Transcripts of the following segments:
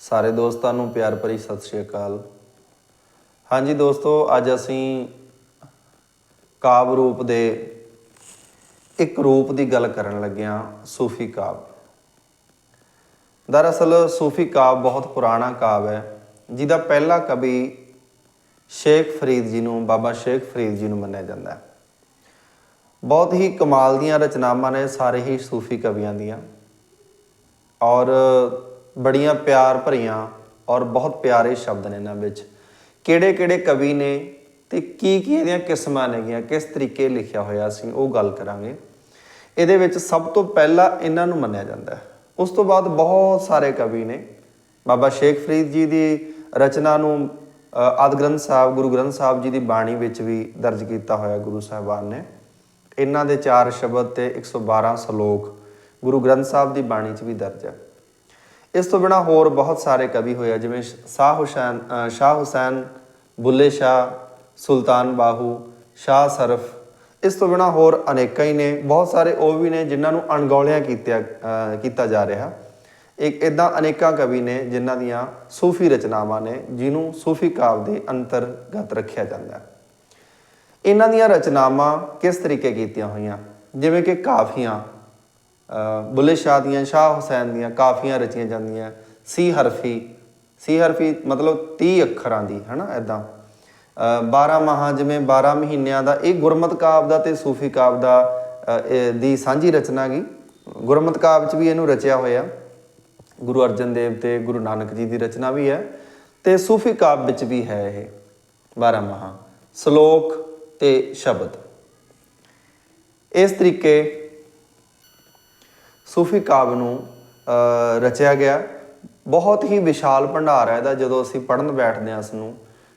ਸਾਰੇ ਦੋਸਤਾਂ ਨੂੰ ਪਿਆਰ ਭਰੀ ਸਤਿ ਸ਼੍ਰੀ ਅਕਾਲ। ਹਾਂਜੀ ਦੋਸਤੋ, ਅੱਜ ਅਸੀਂ ਕਾਵ ਰੂਪ ਦੇ ਇੱਕ ਰੂਪ ਦੀ ਗੱਲ ਕਰਨ ਲੱਗੇ ਹਾਂ, ਸੂਫੀ ਕਾਵ। ਦਰਅਸਲ ਸੂਫੀ ਕਾਵ ਬਹੁਤ ਪੁਰਾਣਾ ਕਾਵ ਹੈ, ਜਿਹਦਾ ਪਹਿਲਾ ਕਵੀ ਸ਼ੇਖ ਫਰੀਦ ਜੀ ਨੂੰ, ਬਾਬਾ ਸ਼ੇਖ ਫਰੀਦ ਜੀ ਨੂੰ ਮੰਨਿਆ ਜਾਂਦਾ ਹੈ। ਬਹੁਤ ਹੀ ਕਮਾਲ ਦੀਆਂ ਰਚਨਾਵਾਂ ਨੇ ਸਾਰੇ ਹੀ ਸੂਫੀ ਕਵੀਆਂ ਦੀਆਂ। ਔਰ ਬੜੀਆਂ ਪਿਆਰ ਭਰੀਆਂ ਔਰ ਬਹੁਤ ਪਿਆਰੇ ਸ਼ਬਦ ਨੇ ਇਹਨਾਂ ਵਿੱਚ। ਕਿਹੜੇ ਕਿਹੜੇ ਕਵੀ ਨੇ ਤੇ ਕੀ ਕੀ ਇਹਦੀਆਂ ਕਿਸਮਾਂ ਨੇਗੀਆਂ ਕਿਸ ਤਰੀਕੇ ਲਿਖਿਆ ਹੋਇਆ ਸੀ ਉਹ ਗੱਲ ਕਰਾਂਗੇ। ਇਹਦੇ ਵਿੱਚ ਸਭ ਤੋਂ ਪਹਿਲਾਂ ਇਹਨਾਂ ਨੂੰ ਮੰਨਿਆ ਜਾਂਦਾ ਹੈ। ਉਸ ਤੋਂ ਬਾਅਦ ਬਹੁਤ ਸਾਰੇ ਕਵੀ ਨੇ। ਬਾਬਾ ਸ਼ੇਖ ਫਰੀਦ ਜੀ ਦੀ ਰਚਨਾ ਨੂੰ ਅ, ਆਦਿ ਗ੍ਰੰਥ ਸਾਹਿਬ ਗੁਰੂ ਗ੍ਰੰਥ ਸਾਹਿਬ ਜੀ ਦੀ ਬਾਣੀ ਵਿੱਚ ਵੀ ਦਰਜ ਕੀਤਾ ਹੋਇਆ ਗੁਰੂ ਸਾਹਿਬਾਨ ਨੇ। ਇਹਨਾਂ ਦੇ ਚਾਰ ਸ਼ਬਦ ਤੇ 112 ਸ਼ਲੋਕ ਗੁਰੂ ਗ੍ਰੰਥ ਸਾਹਿਬ ਦੀ ਬਾਣੀ 'ਚ ਵੀ ਦਰਜ ਹੈ। ਇਸ ਤੋਂ ਬਿਨਾ ਹੋਰ ਬਹੁਤ ਸਾਰੇ ਕਵੀ ਹੋਏ ਆ, ਜਿਵੇਂ ਸ਼ਾਹ ਹੁਸੈਨ ਸ਼ਾਹ ਹੁਸੈਨ, ਬੁੱਲੇ ਸ਼ਾਹ, ਸੁਲਤਾਨ ਬਾਹੂ, ਸ਼ਾਹ ਸਰਫ, ਇਸ ਤੋਂ ਬਿਨਾ ਹੋਰ ਅਨੇਕਾਂ ਹੀ ਨੇ। ਬਹੁਤ ਸਾਰੇ ਉਹ ਵੀ ਨੇ ਜਿਨ੍ਹਾਂ ਨੂੰ ਅਣਗੌਲਿਆਂ ਕੀਤਾ ਕੀਤਾ ਜਾ ਰਿਹਾ। ਇੱਕ ਇਦਾਂ ਅਨੇਕਾਂ ਕਵੀ ਨੇ ਜਿਨ੍ਹਾਂ ਦੀਆਂ ਸੂਫੀ ਰਚਨਾਵਾਂ ਨੇ, ਜਿਹਨੂੰ ਸੂਫੀ ਕਾਵ ਦੇ ਅੰਤਰਗਤ ਰੱਖਿਆ ਜਾਂਦਾ ਹੈ। ਇਹਨਾਂ ਦੀਆਂ ਰਚਨਾਵਾਂ ਕਿਸ ਤਰੀਕੇ ਕੀਤੀਆਂ ਹੋਈਆਂ? ਜਿਵੇਂ ਕਿ ਕਾਫੀਆਂ ਬੁੱਲੇ ਸ਼ਾਹ ਦੀਆਂ, ਸ਼ਾਹ ਹੁਸੈਨ ਦੀਆਂ ਕਾਫੀਆਂ ਰਚੀਆਂ ਜਾਂਦੀਆਂ। ਸੀ ਹਰਫੀ ਸੀ ਹਰਫੀ ਮਤਲਬ 30 ਅੱਖਰਾਂ ਦੀ, ਹਨਾ ਐਦਾਂ 12 ਮਾਹਾਂ, ਜਿਵੇਂ 12 ਮਹੀਨਿਆਂ ਦਾ, ਇਹ ਗੁਰਮਤ ਕਾਵ ਦਾ ਤੇ ਸੂਫੀ ਕਾਵ ਦਾ ਇਹ ਦੀ ਸਾਂਝੀ ਰਚਨਾ ਗਈ ਗੁਰਮਤ ਕਾਵ ਚ ਵੀ ਇਹਨੂੰ ਰਚਿਆ ਹੋਇਆ। ਗੁਰੂ ਅਰਜਨ ਦੇਵ ਤੇ ਗੁਰੂ ਨਾਨਕ ਜੀ ਦੀ ਰਚਨਾ ਵੀ ਹੈ ਤੇ ਸੂਫੀ ਕਾਵ ਵਿੱਚ ਵੀ ਹੈ ਇਹ 12 ਮਹਾ। ਸ਼ਲੋਕ ਤੇ ਸ਼ਬਦ। ਇਸ ਤਰੀਕੇ ਸੂਫੀ ਕਾਵ ਨੂੰ ਰਚਿਆ ਗਿਆ। ਬਹੁਤ ਹੀ ਵਿਸ਼ਾਲ ਭੰਡਾਰ ਹੈ ਇਹਦਾ, ਜਦੋਂ ਅਸੀਂ ਪੜਨ ਬੈਠਦੇ ਹਾਂ ਇਸ ਨੂੰ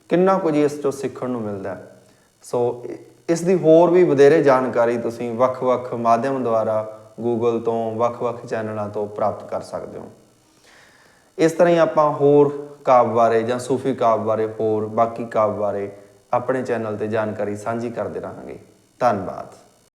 ਕਿੰਨਾ ਕੁਝ ਇਸ ਤੋਂ ਸਿੱਖਣ ਨੂੰ ਮਿਲਦਾ ਹੈ। ਸੋ ਇਸ ਦੀ ਹੋਰ ਵੀ ਵਧੇਰੇ ਜਾਣਕਾਰੀ ਤੁਸੀਂ ਵੱਖ-ਵੱਖ ਮਾਧਿਅਮ ਦੁਆਰਾ ਗੂਗਲ ਤੋਂ, ਵੱਖ-ਵੱਖ ਚੈਨਲਾਂ ਤੋਂ ਪ੍ਰਾਪਤ ਕਰ ਸਕਦੇ ਹੋ। ਇਸ ਤਰ੍ਹਾਂ ਹੀ ਆਪਾਂ ਹੋਰ ਕਾਵ ਬਾਰੇ ਜਾਂ ਸੂਫੀ ਕਾਵ ਬਾਰੇ ਹੋਰ ਬਾਕੀ ਕਾਵ ਬਾਰੇ ਆਪਣੇ ਚੈਨਲ ਤੇ ਜਾਣਕਾਰੀ ਸਾਂਝੀ ਕਰਦੇ ਰਹਾਂਗੇ। ਧੰਨਵਾਦ।